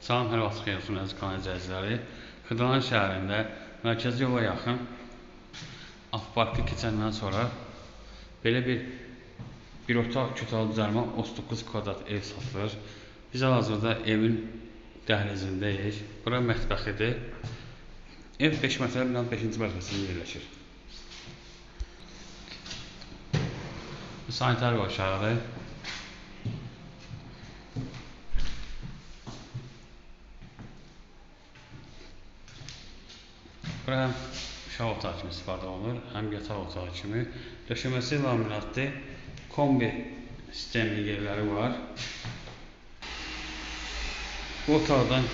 Salam, hər vaxt xeyir olsun əziz kanal izləyiciləri. Xırdalan şəhərində mərkəzi yola yaxın avtoparkı keçəndən sonra belə bir bir otaq, iki otaqlı düzəlmə 39 kvadrat ev satılır. Biz hal-hazırda evin dəhlizindəyik. Bura mətbəxidir. Ev 5 mərtəbəli binanın 5-ci mərtəbəsində yerləşir. Sanitar yol aşağıdır. Bura həm uşaq otağı kimi istifadə olunur, həm yataq otağı kimi. Döşəməsi laminatdır. Kombi sistemli yerləri var. Bu otaqdan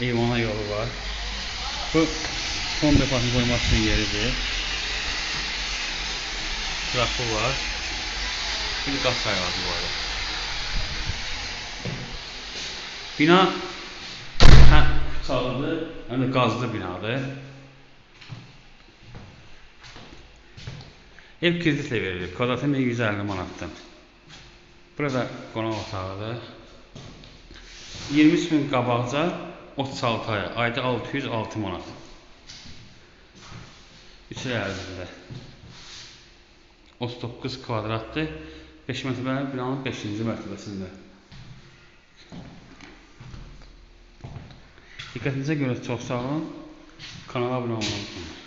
eyvana yolu var. Bu kombi pasını qoymaq üçün yeridir. Qapı var. Bir qaz sayğacı var. Bina həm çalıdır, həm də qazlı binadır. Ev kreditlə verilir. Kvadratı 150 manatdır. Burada qonaq otağıdır. 23 min qabaqca 36 aya, ayda 606 manat. 3 il ərzində. 39 kvadratdır. 5 mərtəbəli binanın 5-ci mərtəbəsində. Diqqətinizə görə çox sağ olun. Kanala abunə unutmayın.